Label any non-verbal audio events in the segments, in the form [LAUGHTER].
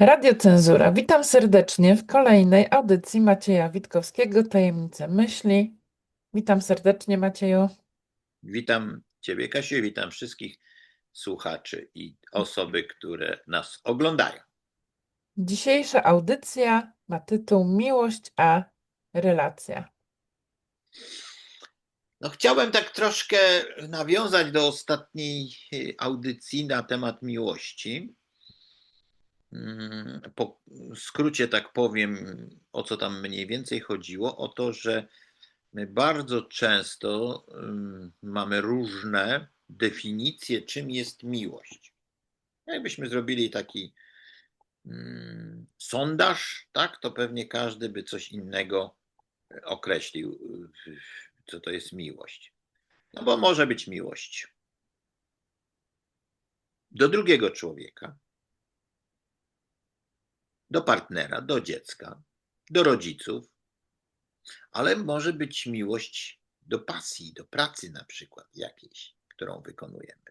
Radio Cenzura. Witam serdecznie w kolejnej audycji Macieja Witkowskiego, Tajemnice Myśli. Witam serdecznie, Macieju. Witam Ciebie, Kasiu, witam wszystkich słuchaczy i osoby, które nas oglądają. Dzisiejsza audycja ma tytuł Miłość a relacja. No, chciałem tak troszkę nawiązać do ostatniej audycji na temat miłości. Mm, Po skrócie tak powiem, o co tam mniej więcej chodziło. O to, że my bardzo często ym, mamy różne definicje, czym jest miłość. Jakbyśmy zrobili taki mm, sondaż, tak, to pewnie każdy by coś innego określił, y, co to jest miłość. No bo może być miłość do drugiego człowieka, do partnera, do dziecka, do rodziców, ale może być miłość do pasji, do pracy na przykład jakiejś, którą wykonujemy.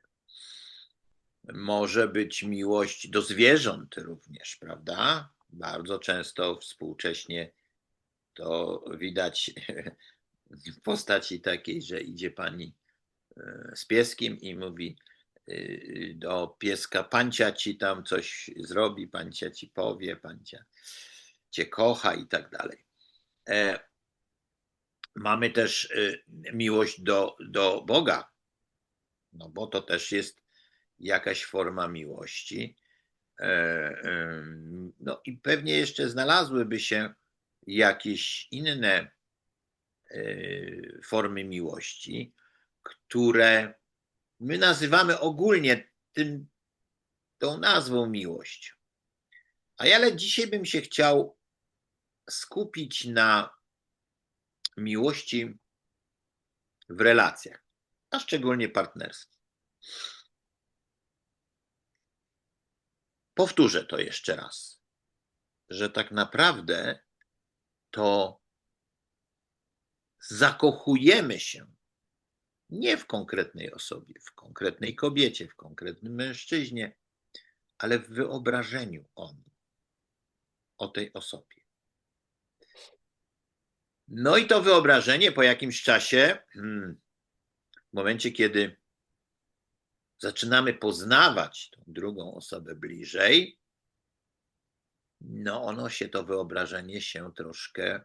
Może być miłość do zwierząt również, prawda? Bardzo często współcześnie to widać w postaci takiej, że idzie pani e, z pieskiem i mówi do pieska, pancia ci tam coś zrobi, pancia ci powie, pancia cię kocha i tak dalej. E, Mamy też y, miłość do, do Boga, no bo to też jest jakaś forma miłości. E, em, No i pewnie jeszcze znalazłyby się jakieś inne formy miłości, które my nazywamy ogólnie tym, tą nazwą miłość. A ja ale dzisiaj bym się chciał skupić na miłości w relacjach, a szczególnie partnerskich. Powtórzę to jeszcze raz, że tak naprawdę to zakochujemy się nie w konkretnej osobie, w konkretnej kobiecie, w konkretnym mężczyźnie, ale w wyobrażeniu o nim, o tej osobie. No i to wyobrażenie po jakimś czasie, hmm, w momencie, kiedy zaczynamy poznawać tą drugą osobę bliżej, no ono się, to wyobrażenie się troszkę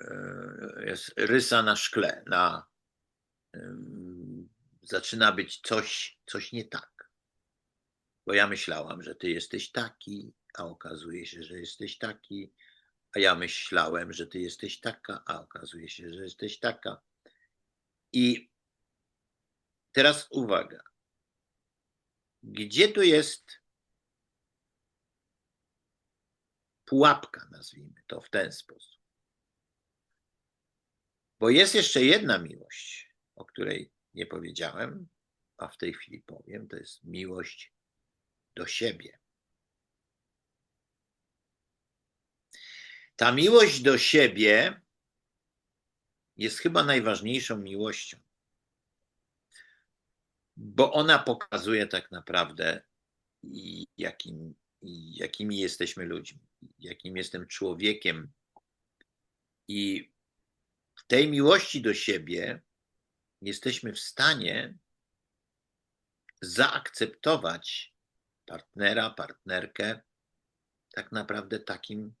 e, jest rysa na szkle, na, zaczyna być coś, coś nie tak. Bo ja myślałam, że ty jesteś taki, a okazuje się, że jesteś taki, a ja myślałem, że ty jesteś taka, a okazuje się, że jesteś taka. I teraz uwaga. Gdzie tu jest pułapka, nazwijmy to w ten sposób? Bo jest jeszcze jedna miłość, o której nie powiedziałem, a w tej chwili powiem, to jest miłość do siebie. Ta miłość do siebie jest chyba najważniejszą miłością, bo ona pokazuje tak naprawdę, jakim, jakimi jesteśmy ludźmi, jakim jestem człowiekiem. I w tej miłości do siebie jesteśmy w stanie zaakceptować partnera, partnerkę tak naprawdę takim,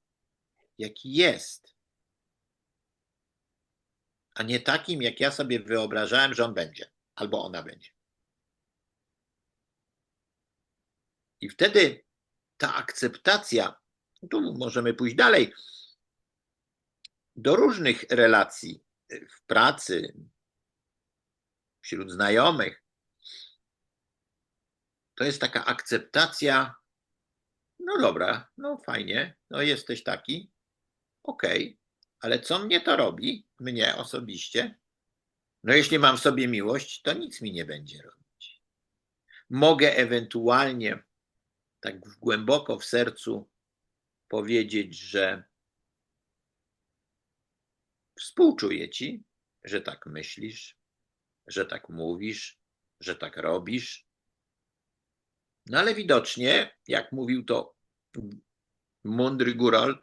jaki jest, a nie takim, jak ja sobie wyobrażałem, że on będzie albo ona będzie. I wtedy ta akceptacja, tu możemy pójść dalej, do różnych relacji w pracy, wśród znajomych. To jest taka akceptacja, no dobra, no fajnie, no jesteś taki, okej, ale co mnie to robi, mnie osobiście? No jeśli mam w sobie miłość, to nic mi nie będzie robić. Mogę ewentualnie tak głęboko w sercu powiedzieć, że współczuję ci, że tak myślisz, że tak mówisz, że tak robisz. No ale widocznie, jak mówił to mądry góral,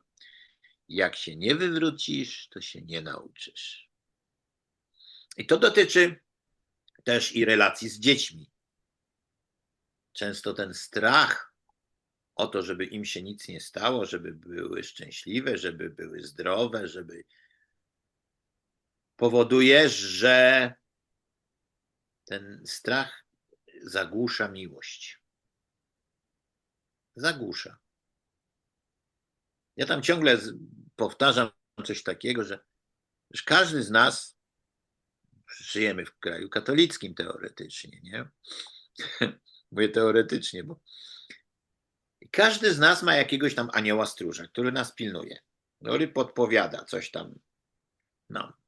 jak się nie wywrócisz, to się nie nauczysz. I to dotyczy też i relacji z dziećmi. Często ten strach o to, żeby im się nic nie stało, żeby były szczęśliwe, żeby były zdrowe, żeby powoduje, że ten strach zagłusza miłość. Zagłusza. Ja tam ciągle powtarzam coś takiego, że każdy z nas żyjemy w kraju katolickim teoretycznie, nie? [LAUGHS] Mówię teoretycznie, bo każdy z nas ma jakiegoś tam anioła stróża, który nas pilnuje, który podpowiada coś tam nam.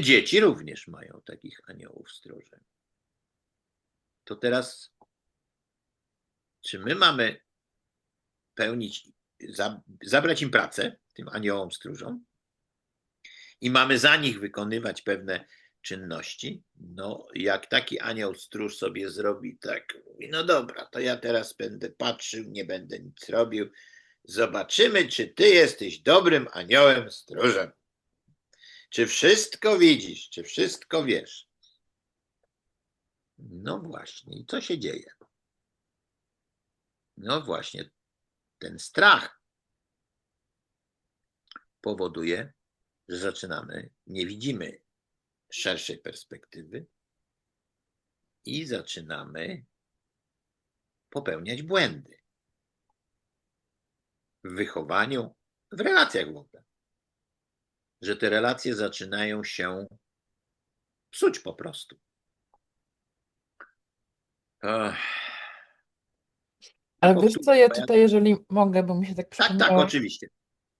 Dzieci również mają takich aniołów stróży. To teraz, czy my mamy pełnić, za, zabrać im pracę, tym aniołom stróżom, i mamy za nich wykonywać pewne czynności? No, jak taki anioł stróż sobie zrobi tak, mówi, no dobra, to ja teraz będę patrzył, nie będę nic robił. Zobaczymy, czy ty jesteś dobrym aniołem stróżem. Czy wszystko widzisz, czy wszystko wiesz? No właśnie, i co się dzieje? No właśnie, ten strach powoduje, że zaczynamy, nie widzimy szerszej perspektywy i zaczynamy popełniać błędy w wychowaniu, w relacjach w ogóle. Że te relacje zaczynają się psuć po prostu. Ech, Ale wiesz co, ja tutaj, jeżeli mogę, bo mi się tak tak, tak, przypomniało, oczywiście.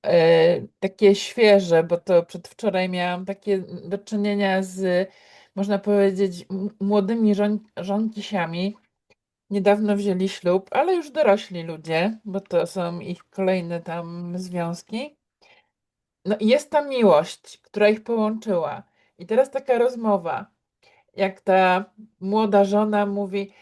e, takie świeże, bo to przedwczoraj miałam takie do czynienia z, można powiedzieć, młodymi żon żonkisiami. Niedawno wzięli ślub, ale już dorośli ludzie, bo to są ich kolejne tam związki. No i jest ta miłość, która ich połączyła. I teraz taka rozmowa, jak ta młoda żona mówi,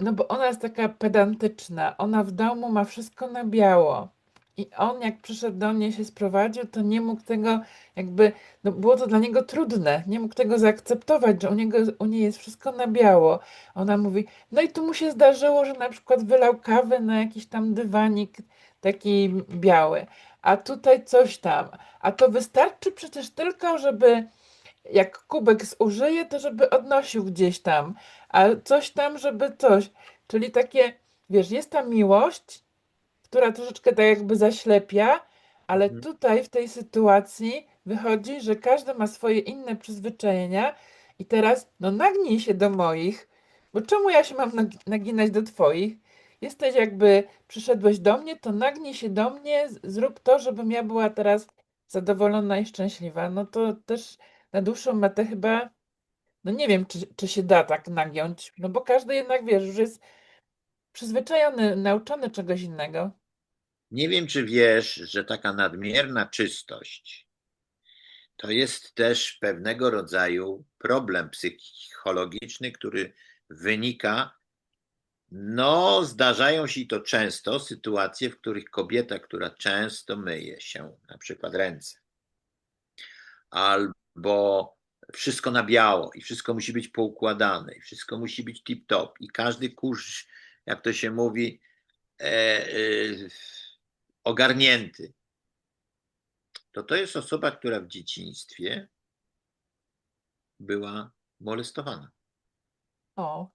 no bo ona jest taka pedantyczna, ona w domu ma wszystko na biało. I on jak przyszedł do niej się sprowadził, to nie mógł tego jakby, no było to dla niego trudne, nie mógł tego zaakceptować, że u niego, u niej jest wszystko na biało. Ona mówi, no i tu mu się zdarzyło, że na przykład wylał kawę na jakiś tam dywanik taki biały, a tutaj coś tam. A to wystarczy przecież tylko, żeby jak kubek zużyje, to żeby odnosił gdzieś tam, a coś tam, żeby coś. Czyli takie, wiesz, jest ta miłość, która troszeczkę tak jakby zaślepia, ale Mhm. tutaj w tej sytuacji wychodzi, że każdy ma swoje inne przyzwyczajenia i teraz, no nagnij się do moich, bo czemu ja się mam nag- naginać do twoich? Jesteś jakby, przyszedłeś do mnie, to nagnij się do mnie, zrób to, żebym ja była teraz zadowolona i szczęśliwa. No to też na dłuższą metę chyba, no nie wiem, czy, czy się da tak nagiąć, no bo każdy jednak, wiesz, już jest przyzwyczajony, nauczony czegoś innego. Nie wiem, czy wiesz, że taka nadmierna czystość to jest też pewnego rodzaju problem psychologiczny, który wynika, no, zdarzają się i to często sytuacje, w których kobieta, która często myje się, na przykład ręce, albo wszystko na biało i wszystko musi być poukładane i wszystko musi być tip-top i każdy kurz, jak to się mówi, e, e, ogarnięty. To to jest osoba, która w dzieciństwie była molestowana, O,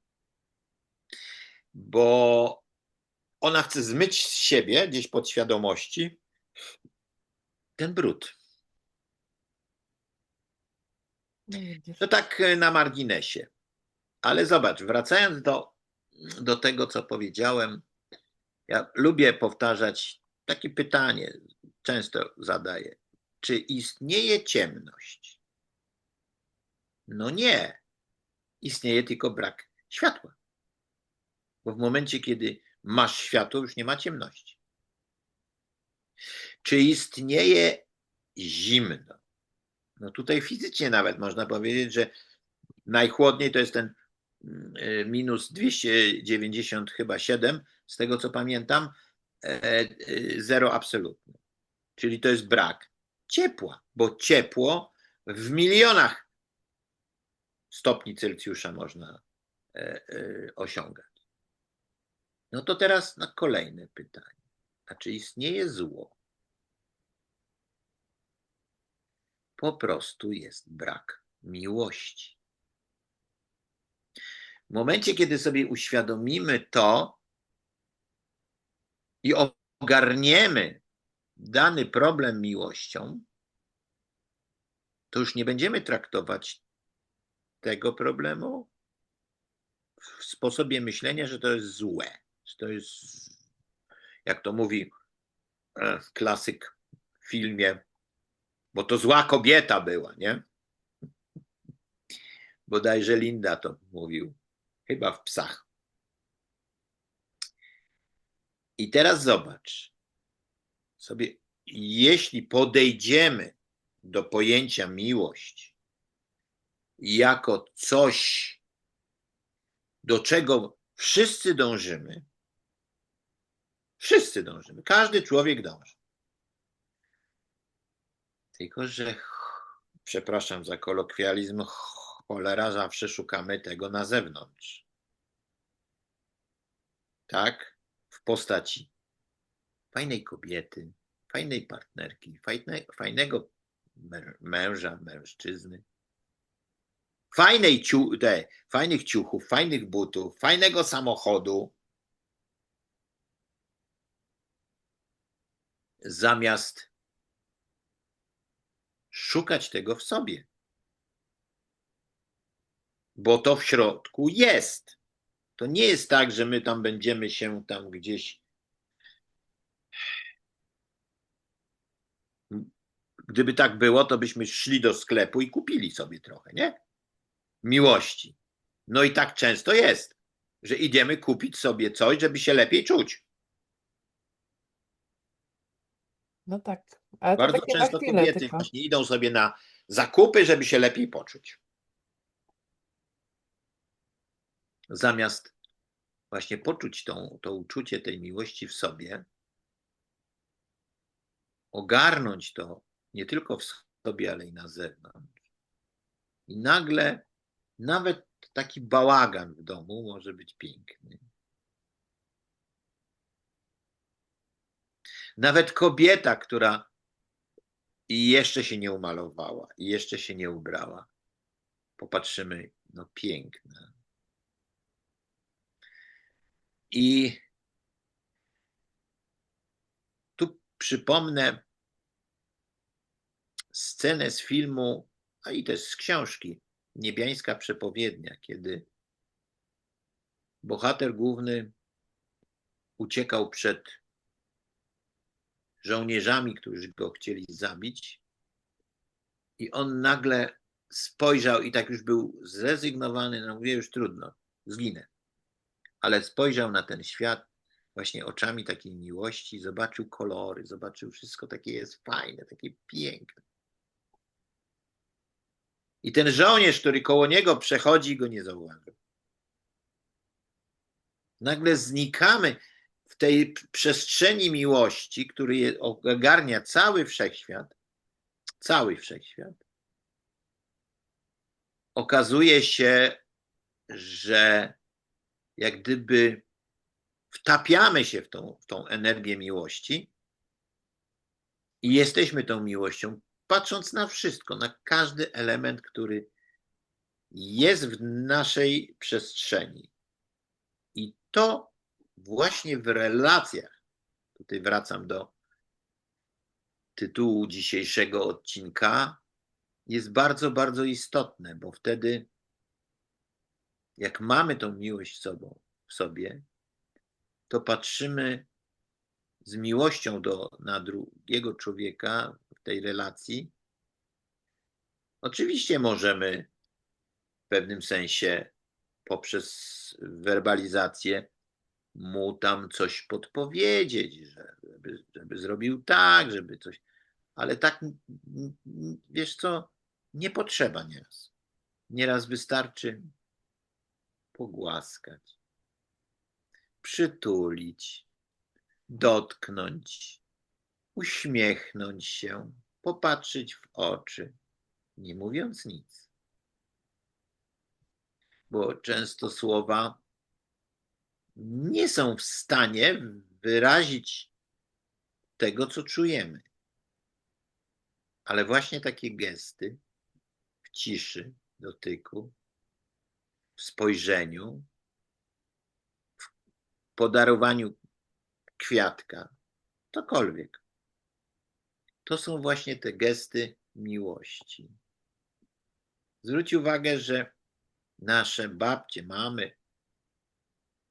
bo ona chce zmyć z siebie gdzieś podświadomości ten brud. no tak e, na marginesie. Ale zobacz, wracając do, do tego, co powiedziałem, ja lubię powtarzać takie pytanie, często zadaję. Czy istnieje ciemność? No nie. Istnieje tylko brak światła. Bo w momencie, kiedy masz światło, już nie ma ciemności. Czy istnieje zimno? No tutaj fizycznie nawet można powiedzieć, że najchłodniej to jest ten mm, minus 290 chyba 7, z tego co pamiętam, e, e, zero absolutne. Czyli to jest brak ciepła, bo ciepło w milionach stopni Celsjusza można e, osiągać. No to teraz na kolejne pytanie. A czy istnieje zło? Po prostu jest brak miłości. W momencie, kiedy sobie uświadomimy to i ogarniemy dany problem miłością, to już nie będziemy traktować tego problemu w sposobie myślenia, że to jest złe. To jest, jak to mówi e, klasyk w filmie, bo to zła kobieta była, nie? Bodajże Linda to mówił, chyba w psach. I teraz zobacz sobie, jeśli podejdziemy do pojęcia miłość jako coś, do czego wszyscy dążymy, wszyscy dążymy, każdy człowiek dąży. Tylko, że przepraszam za kolokwializm, cholera zawsze szukamy tego na zewnątrz. Tak? W postaci fajnej kobiety, fajnej partnerki, fajne, fajnego mę- męża, mężczyzny, fajnej ciu, te, fajnych ciuchów, fajnych butów, fajnego samochodu, zamiast szukać tego w sobie. Bo to w środku jest. To nie jest tak, że my tam będziemy się tam gdzieś. Gdyby tak było, to byśmy szli do sklepu i kupili sobie trochę, nie? Miłości. No i tak często jest, że idziemy kupić sobie coś, żeby się lepiej czuć. No tak, ale Bardzo często kobiety tylko. właśnie idą sobie na zakupy, żeby się lepiej poczuć. Zamiast właśnie poczuć tą, to uczucie tej miłości w sobie, ogarnąć to nie tylko w sobie, ale i na zewnątrz. I nagle nawet taki bałagan w domu może być piękny. Nawet kobieta, która jeszcze się nie umalowała, jeszcze się nie ubrała, popatrzymy, no piękna. I tu przypomnę scenę z filmu, a i też z książki Niebiańska przepowiednia, kiedy bohater główny uciekał przed żołnierzami, którzy go chcieli zabić. I on nagle spojrzał i tak już był zrezygnowany, no mówię, już trudno, zginę. Ale spojrzał na ten świat właśnie oczami takiej miłości, zobaczył kolory, zobaczył wszystko takie jest fajne, takie piękne. I ten żołnierz, który koło niego przechodzi, go nie zauważył. Nagle znikamy tej przestrzeni miłości, który ogarnia cały wszechświat, cały wszechświat. Okazuje się, że jak gdyby wtapiamy się w tą, w tą energię miłości i jesteśmy tą miłością, patrząc na wszystko, na każdy element, który jest w naszej przestrzeni. I to właśnie w relacjach, tutaj wracam do tytułu dzisiejszego odcinka, jest bardzo, bardzo istotne, bo wtedy, jak mamy tą miłość sobą, w sobie, to patrzymy z miłością do, na drugiego człowieka w tej relacji. Oczywiście możemy w pewnym sensie poprzez werbalizację mu tam coś podpowiedzieć, że- żeby, żeby zrobił tak, żeby coś. Ale tak, wiesz co, nie potrzeba nieraz. Nieraz wystarczy pogłaskać, przytulić, dotknąć, uśmiechnąć się, popatrzeć w oczy, nie mówiąc nic. Bo często słowa nie są w stanie wyrazić tego, co czujemy. Ale właśnie takie gesty w ciszy, dotyku, w spojrzeniu, w podarowaniu kwiatka, cokolwiek. To są właśnie te gesty miłości. Zwróć uwagę, że nasze babcie, mamy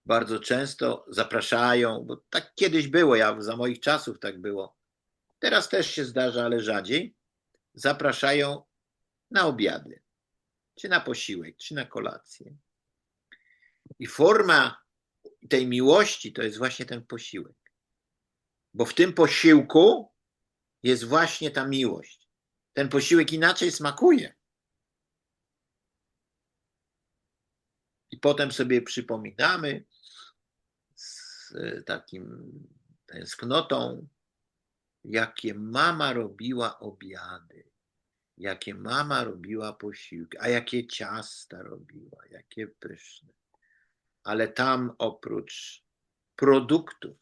bardzo często zapraszają, bo tak kiedyś było, ja za moich czasów tak było. Teraz też się zdarza, ale rzadziej. Zapraszają na obiady, czy na posiłek, czy na kolację. I forma tej miłości to jest właśnie ten posiłek. Bo w tym posiłku jest właśnie ta miłość. Ten posiłek inaczej smakuje. I potem sobie przypominamy takim tęsknotą, jakie mama robiła obiady, jakie mama robiła posiłki, a jakie ciasta robiła, jakie pyszne. Ale tam oprócz produktów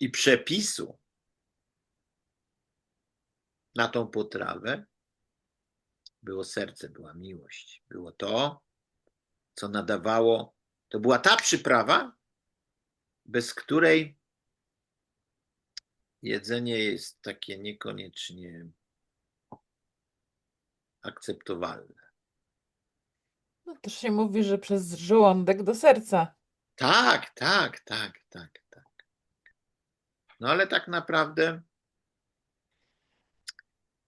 i przepisu na tą potrawę było serce, była miłość. Było to, co nadawało, to była ta przyprawa, bez której jedzenie jest takie niekoniecznie akceptowalne. No też się mówi, że przez żołądek do serca. Tak, tak, tak, tak, tak. No ale tak naprawdę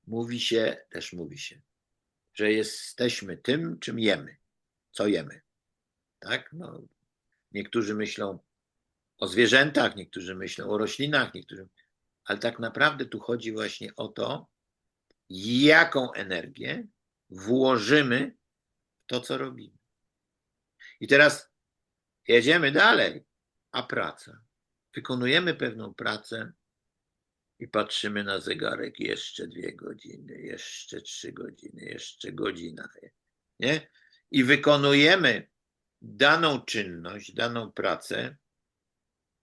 mówi się, też mówi się, że jesteśmy tym, czym jemy, co jemy. Tak? No, niektórzy myślą o zwierzętach, niektórzy myślą o roślinach, niektórzy. Ale tak naprawdę tu chodzi właśnie o to, jaką energię włożymy w to, co robimy. I teraz jedziemy dalej, a praca. Wykonujemy pewną pracę i patrzymy na zegarek jeszcze dwie godziny, jeszcze trzy godziny, jeszcze godzina. Nie? I wykonujemy daną czynność, daną pracę,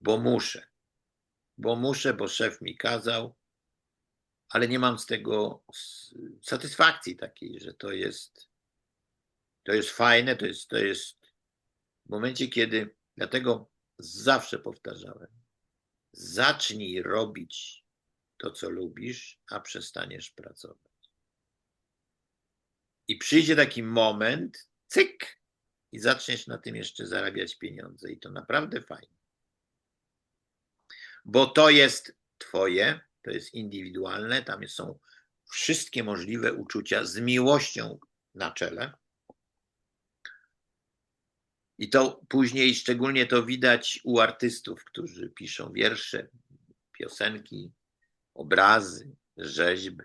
bo muszę. Bo muszę, bo szef mi kazał, ale nie mam z tego satysfakcji takiej, że to jest, to jest fajne, to jest, to jest w momencie, kiedy, dlatego zawsze powtarzałem, zacznij robić to, co lubisz, a przestaniesz pracować. I przyjdzie taki moment, cyk, i zaczniesz na tym jeszcze zarabiać pieniądze. I to naprawdę fajnie. Bo to jest Twoje, to jest indywidualne, tam są wszystkie możliwe uczucia z miłością na czele. I to później szczególnie to widać u artystów, którzy piszą wiersze, piosenki, obrazy, rzeźby.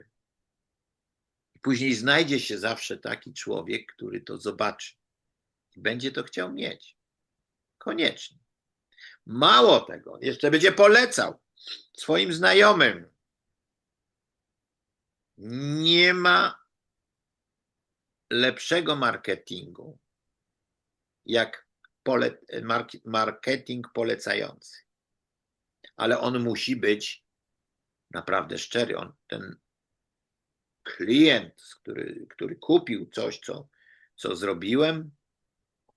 I później znajdzie się zawsze taki człowiek, który to zobaczy będzie to chciał mieć. Koniecznie. Mało tego, jeszcze będzie polecał swoim znajomym. Nie ma lepszego marketingu jak pole, marketing polecający. Ale on musi być naprawdę szczery. On, ten klient, który, który kupił coś, co, co zrobiłem,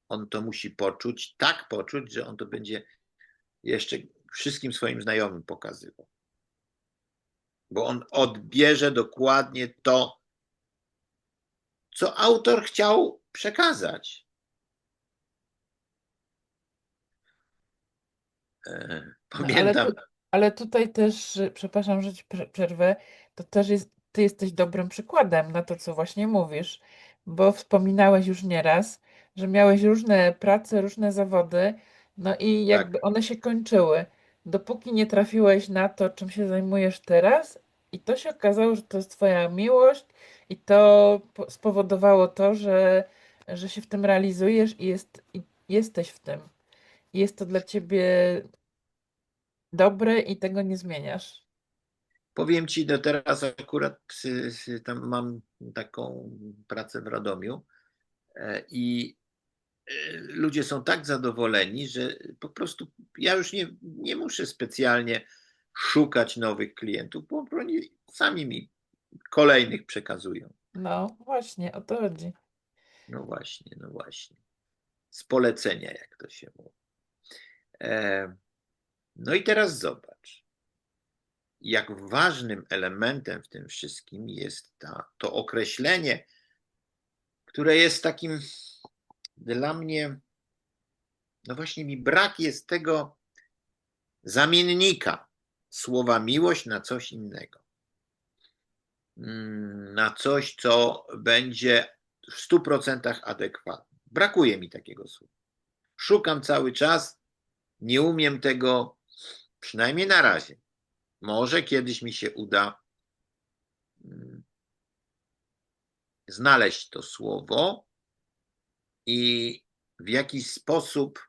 on to musi poczuć, tak poczuć, że on to będzie jeszcze wszystkim swoim znajomym pokazywał. Bo on odbierze dokładnie to, co autor chciał przekazać. E, Pamiętam. No, ale, ale tutaj też, przepraszam, że ci prze- przerwę, to też jest, ty jesteś dobrym przykładem na to, co właśnie mówisz, bo wspominałeś już nieraz, że miałeś różne prace, różne zawody, no i jakby one się kończyły. Dopóki nie trafiłeś na to, czym się zajmujesz teraz, i to się okazało, że to jest twoja miłość, i to po- spowodowało to, że, że się w tym realizujesz i, jest, i jesteś w tym. I jest to dla ciebie dobry i tego nie zmieniasz. Powiem ci, no teraz akurat y, y, tam mam taką pracę w Radomiu e, i ludzie są tak zadowoleni, że po prostu ja już nie, nie muszę specjalnie szukać nowych klientów, bo oni sami mi kolejnych przekazują. No właśnie, o to chodzi. No właśnie, no właśnie. Z polecenia, jak to się mówi. E, No i teraz zobacz, jak ważnym elementem w tym wszystkim jest ta, to określenie, które jest takim dla mnie, no właśnie mi brak jest tego zamiennika słowa miłość na coś innego. Mm, Na coś, co będzie w 100% adekwatne. Brakuje mi takiego słowa. Szukam cały czas, nie umiem tego, przynajmniej na razie. Może kiedyś mi się uda mm, znaleźć to słowo i w jakiś sposób.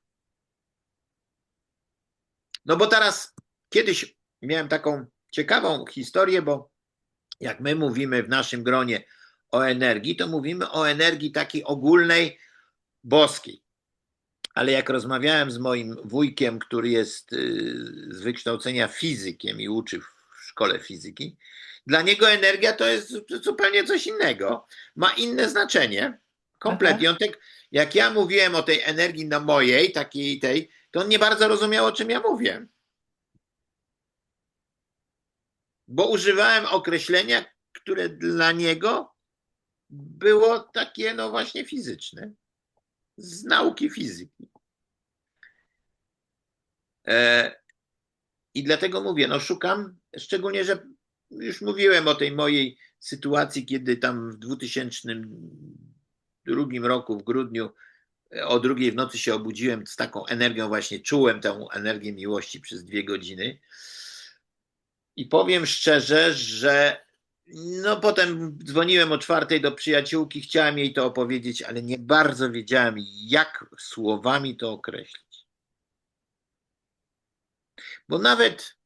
No bo teraz kiedyś miałem taką ciekawą historię, bo jak my mówimy w naszym gronie o energii, to mówimy o energii takiej ogólnej, boskiej. Ale jak rozmawiałem z moim wujkiem, który jest y, z wykształcenia fizykiem i uczy w szkole fizyki, dla niego energia to jest zupełnie coś innego. Ma inne znaczenie. Kompletnie. On tak, jak ja mówiłem o tej energii na mojej, takiej tej, to on nie bardzo rozumiał, o czym ja mówię. Bo używałem określenia, które dla niego było takie, no właśnie, fizyczne. Z nauki fizyki. E, I dlatego mówię, no szukam, szczególnie, że już mówiłem o tej mojej sytuacji, kiedy tam w 2002 roku, w grudniu, e, o drugiej w nocy się obudziłem z taką energią, właśnie czułem tę energię miłości przez dwie godziny. I powiem szczerze, że no potem dzwoniłem o czwartej do przyjaciółki, chciałem jej to opowiedzieć, ale nie bardzo wiedziałem, jak słowami to określić. Bo nawet,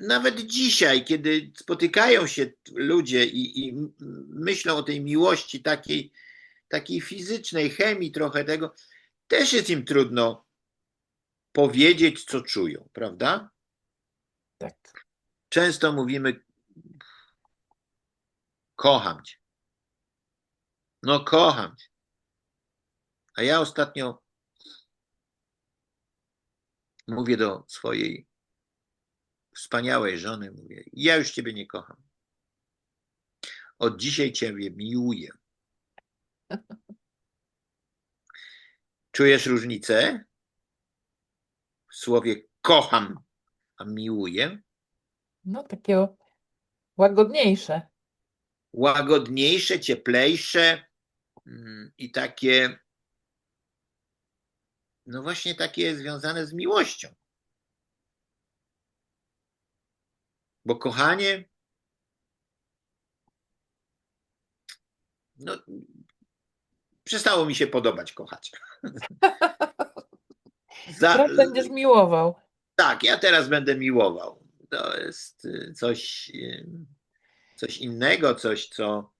nawet dzisiaj, kiedy spotykają się ludzie i, i myślą o tej miłości takiej, takiej fizycznej, chemii trochę tego, też jest im trudno powiedzieć, co czują, prawda? Tak. Często mówimy, kocham cię. No, kocham cię. A ja ostatnio mówię do swojej wspaniałej żony, mówię, ja już ciebie nie kocham. Od dzisiaj ciebie miłuję. [LAUGHS] Czujesz różnicę w słowie kocham, a miłuję? No takie łagodniejsze. łagodniejsze, cieplejsze mm, i takie, no właśnie takie związane z miłością. Bo kochanie, no, przestało mi się podobać kochać. [LAUGHS] Za, Teraz będziesz miłował. tak, ja teraz będę miłował. To jest y, coś, y, coś innego, coś, co,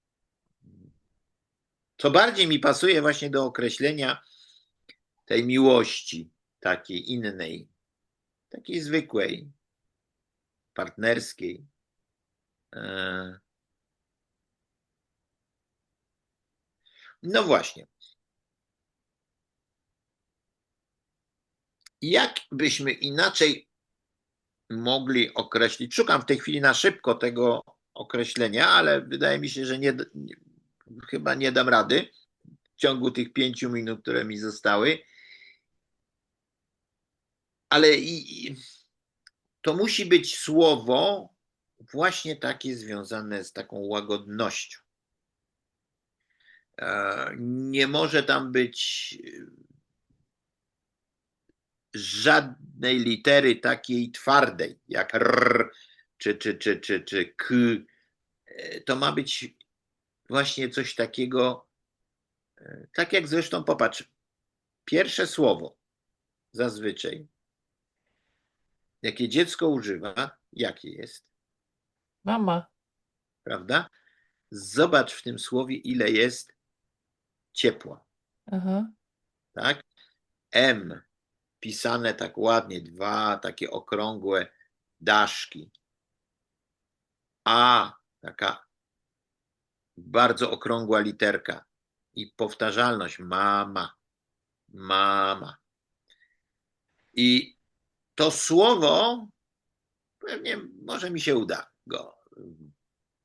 co bardziej mi pasuje właśnie do określenia tej miłości, takiej innej, takiej zwykłej, partnerskiej. E, No właśnie. Jak byśmy inaczej mogli określić? Szukam w tej chwili na szybko tego określenia, ale wydaje mi się, że nie, nie, chyba nie dam rady w ciągu tych pięciu minut, które mi zostały. Ale i, i to musi być słowo właśnie takie związane z taką łagodnością. E, Nie może tam być żadnej litery takiej twardej, jak r, czy, czy, czy, czy, czy k. E, To ma być właśnie coś takiego, e, tak jak zresztą popatrz, pierwsze słowo zazwyczaj jakie dziecko używa, jakie jest, Mama. prawda? Zobacz w tym słowie, ile jest ciepła, Aha. tak? M pisane tak ładnie, dwa takie okrągłe daszki. A taka bardzo okrągła literka i powtarzalność mama, mama. I to słowo pewnie może mi się uda go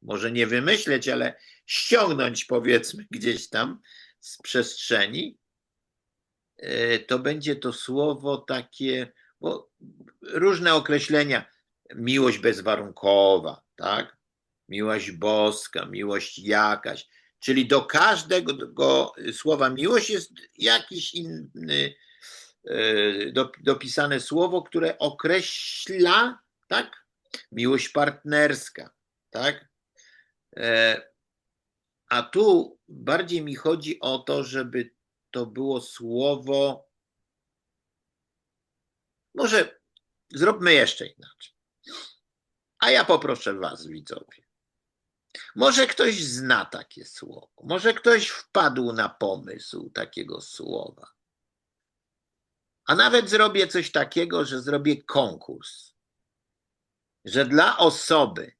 może nie wymyśleć, ale ściągnąć powiedzmy gdzieś tam z przestrzeni. E, To będzie to słowo takie, bo różne określenia, miłość bezwarunkowa, tak? Miłość boska, miłość jakaś. Czyli do każdego słowa miłość jest jakiś inny dopisane słowo, które określa, tak? Miłość partnerska, tak? E, A tu bardziej mi chodzi o to, żeby to było słowo. Może zróbmy jeszcze inaczej. A ja poproszę Was, widzowie. Może ktoś zna takie słowo, może ktoś wpadł na pomysł takiego słowa. A nawet zrobię coś takiego, że zrobię konkurs, że dla osoby,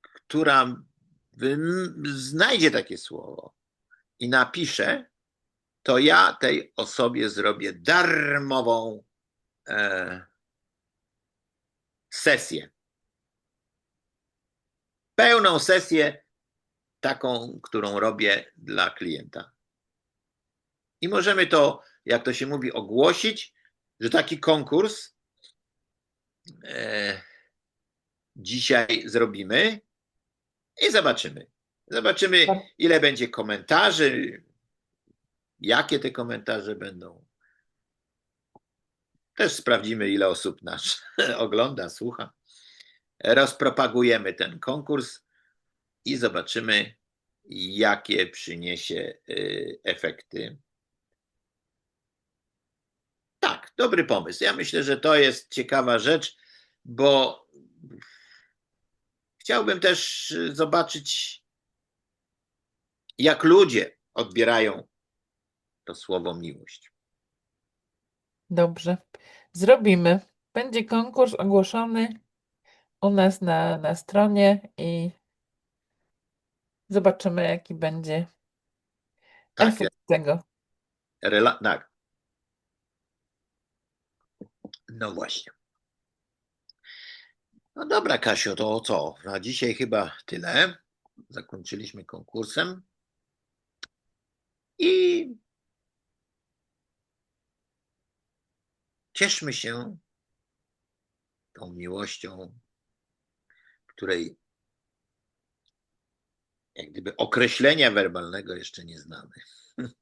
która znajdzie takie słowo i napisze, to ja tej osobie zrobię darmową e, sesję. Pełną sesję, taką, którą robię dla klienta. I możemy to, jak to się mówi, ogłosić, że taki konkurs e, dzisiaj zrobimy i zobaczymy. Zobaczymy, Tak. ile będzie komentarzy, jakie te komentarze będą. Też sprawdzimy, ile osób nas [LAUGHS] ogląda, słucha. Rozpropagujemy ten konkurs i zobaczymy, jakie przyniesie y, efekty. Tak, dobry pomysł. Ja myślę, że to jest ciekawa rzecz, bo chciałbym też zobaczyć, jak ludzie odbierają to słowo miłość. Dobrze. Zrobimy. Będzie konkurs ogłoszony u nas na, na stronie i zobaczymy, jaki będzie Tak, efekt tego. rela- tak. No właśnie. No dobra, Kasio, to co? Na dzisiaj chyba tyle. Zakończyliśmy konkursem. I cieszmy się tą miłością, której jak gdyby określenia werbalnego jeszcze nie znamy. [LAUGHS]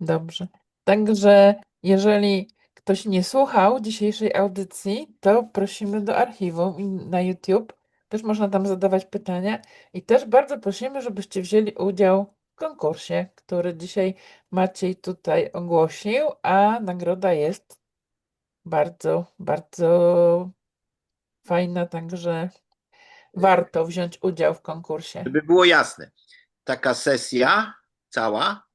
Dobrze. Także jeżeli ktoś nie słuchał dzisiejszej audycji, to prosimy do archiwum i na YouTube. Też można tam zadawać pytania. I też bardzo prosimy, żebyście wzięli udział w konkursie, który dzisiaj Maciej tutaj ogłosił, a nagroda jest bardzo, bardzo fajna, także warto wziąć udział w konkursie. Żeby było jasne, taka sesja cała,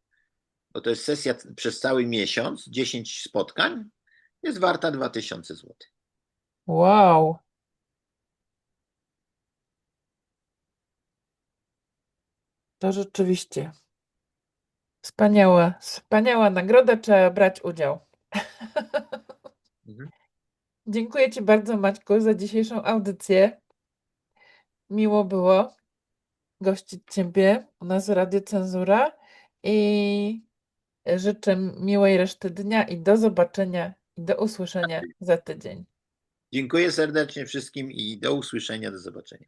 bo to jest sesja przez cały miesiąc, 10 spotkań, jest warta 2000 zł. Wow! To rzeczywiście wspaniała, wspaniała nagroda, trzeba brać udział. Mhm. Dziękuję Ci bardzo, Maćku, za dzisiejszą audycję. Miło było gościć Ciebie u nas w Radio Cenzura i życzę miłej reszty dnia i do zobaczenia do usłyszenia za tydzień. Dziękuję serdecznie wszystkim i do usłyszenia, do zobaczenia.